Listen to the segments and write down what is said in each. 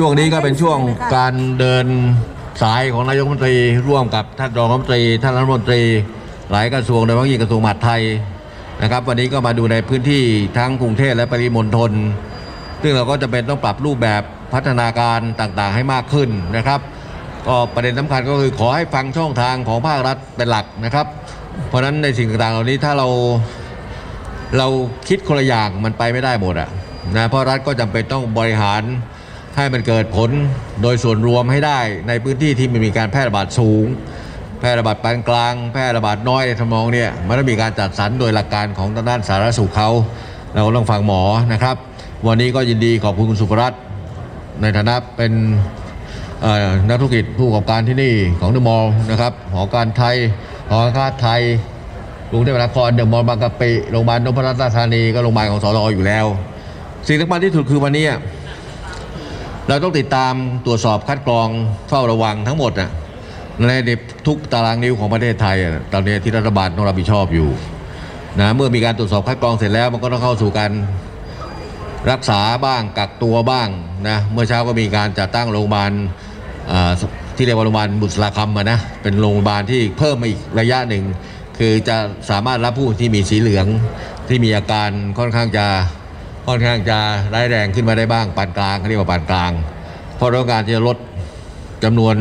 ช่วงนี้ก็เป็นช่วงการเดินสายของนายกรัฐมนตรี ร่วมกับท่านรองรัฐมนตรี ท่านรัฐมนตรี หลายกระทรวงโดยเฉพาะยิ่งกระทรวงมหาดไทยนะครับ วันนี้ก็มาดูในพื้นที่ทั้งกรุงเทพและปริมณฑลซึ่งเราก็จะเป็นต้องปรับรูปแบบพัฒนาการต่างๆ ให้มากขึ้นนะครับก็ประเด็นสำคัญก็คือขอให้ฟังช่องทางของภาครัฐเป็นหลักนะครับ เพราะฉะนั้นในสิ่งต่างๆ เหล่านี้ถ้าเราเราคิดคนละอย่างมันไปไม่ได้หมดอะนะเพราะรัฐก็จำเป็นต้องบริหาร ให้มันเกิดผลโดยส่วนรวมให้ได้ในพื้นที่ที่มันมีการแพร่ระบาดสูง แพร่ระบาดปานกลาง แพร่ระบาดน้อยในทำนองเนี่ยมันต้องมีการจัดสรรโดยหลักการของด้านสาธารณสุขเขาเราก็ต้องฟังหมอนะครับ วันนี้ก็ยินดีขอบคุณคุณสุภรัตน์ในฐานะเป็นนักธุรกิจผู้ประกอบการที่นี่ของเดอะมอลล์นะครับหอการไทยหอการค้าไทยกรุงเทพมหานครเดอะมอลล์บางกะปิโรงพยาบาลนพรัตน์ธานีก็โรงพยาบาลของสรออยู่แล้ว สิ่งสำคัญที่สุดคือวันนี้ เราต้องติดตามตรวจสอบคัดกรองเฝ้าระวังทั้งหมดนะในทุกตารางนิ้วของประเทศไทยตอนนี้ที่รัฐบาลต้องรับผิดชอบอยู่นะเมื่อมีการตรวจสอบคัดกรองเสร็จแล้ว มันก็ต้องเข้าสู่การรักษาบ้างกักตัวบ้างนะเมื่อเช้าก็มีการจัดตั้งโรงพยาบาลที่เรียกว่าโรงพยาบาลบุษราคำนะเป็นโรงพยาบาลที่เพิ่มมาอีกระยะหนึ่ง คือจะสามารถรับผู้ที่มีสีเหลืองที่มีอาการค่อนข้างจะ ค่อนข้างจะร้ายแรงขึ้นมาได้บ้างปานกลางเรียกว่าปานกลาง เพราะต้องการที่จะลดจำนวน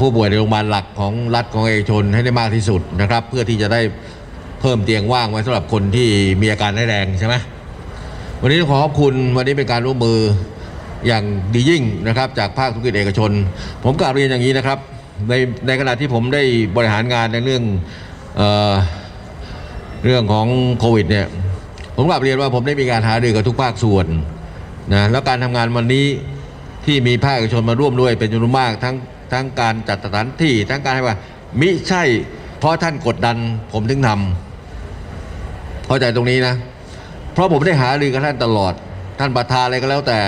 ผู้ป่วยในโรงพยาบาลหลักของรัฐของเอกชนให้ได้มากที่สุดนะครับ เพื่อที่จะได้เพิ่มเตียงว่างไว้สำหรับคนที่มีอาการร้ายแรงใช่ไหมวันนี้ขอขอบคุณวันนี้เป็นการร่วมมืออย่างดียิ่งนะครับจากภาคธุรกิจเอกชน ผมกล่าวเรียนอย่างนี้นะครับในในขณะที่ผมได้บริหารงานในเรื่องเอเรื่องของโควิดเนี่ย ผมกลับเรียนว่าผมได้มีการหารือกับทุกภาคส่วนนะแล้วการทำงานวันนี้ที่มีภาคเอกชนมาร่วมด้วยเป็นจำนวนมากทั้งทั้งการจัดสถานที่ทั้งการให้ว่ามิใช่เพราะท่านกดดันผมถึงทำเข้าใจตรงนี้นะ เพราะผมได้หารือกับท่านตลอด ท่านประธานอะไรก็แล้วแต่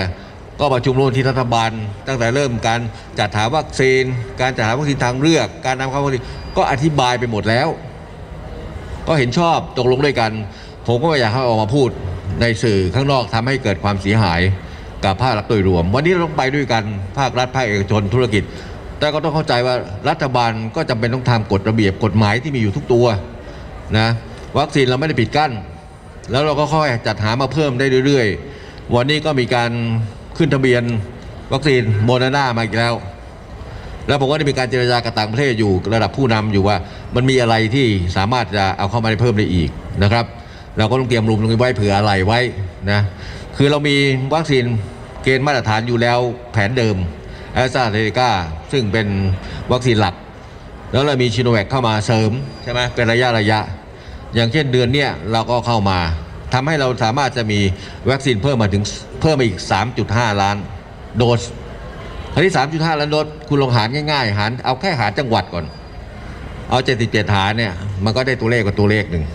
ก็ประชุมร่วมที่รัฐบาล ตั้งแต่เริ่มการจัดหาวัคซีน การจัดหาวัคซีนทางเลือก การนำเข้าวัคซีนก็อธิบายไปหมดแล้ว ก็เห็นชอบตกลงด้วยกัน ผมก็ไม่อยากให้ออกมาพูดในสื่อข้างนอกทำให้เกิดความเสียหายกับภาครัฐโดยรวม วันนี้เราต้องไปด้วยกันภาครัฐภาคเอกชนธุรกิจ แต่ก็ต้องเข้าใจว่ารัฐบาลก็จำเป็นต้องทำกฎระเบียบกฎหมายที่มีอยู่ทุกตัวนะวัคซีนเราไม่ได้ปิดกั้น แล้วเราก็ค่อยจัดหามาเพิ่มได้เรื่อย ๆ วันนี้ก็มีการขึ้นทะเบียนวัคซีนโมเดอร์นามาอีกแล้ว แล้วผมก็ได้มีการเจรจากับต่างประเทศอยู่ระดับผู้นำอยู่ว่า มันมีอะไรที่สามารถจะเอาเข้ามาได้เพิ่มได้อีกนะครับ เราก็ต้องเตรียมรูมตรงนี้ไว้เผื่ออะไรไว้นะคือเรามีวัคซีนเกณฑ์มาตรฐานอยู่แล้วแผนเดิมแอสตราเซเนกาซึ่งเป็นวัคซีนหลัก แล้วเรามีชิโนแวคเข้ามาเสริมใช่ไหมเป็นระยะระยะ อย่างเช่นเดือนเนี้ยเราก็เข้ามาทำให้เราสามารถจะมีวัคซีนเพิ่มมาถึงเพิ่มมาอีก 3.5 ล้านโดสคราวนี้ 3.5 ล้านโดสคุณลองหารง่ายๆหารเอาแค่หารจังหวัดก่อน เอา 77 หารเนี่ยมันก็ได้ตัวเลขกับตัวเลขหนึ่ง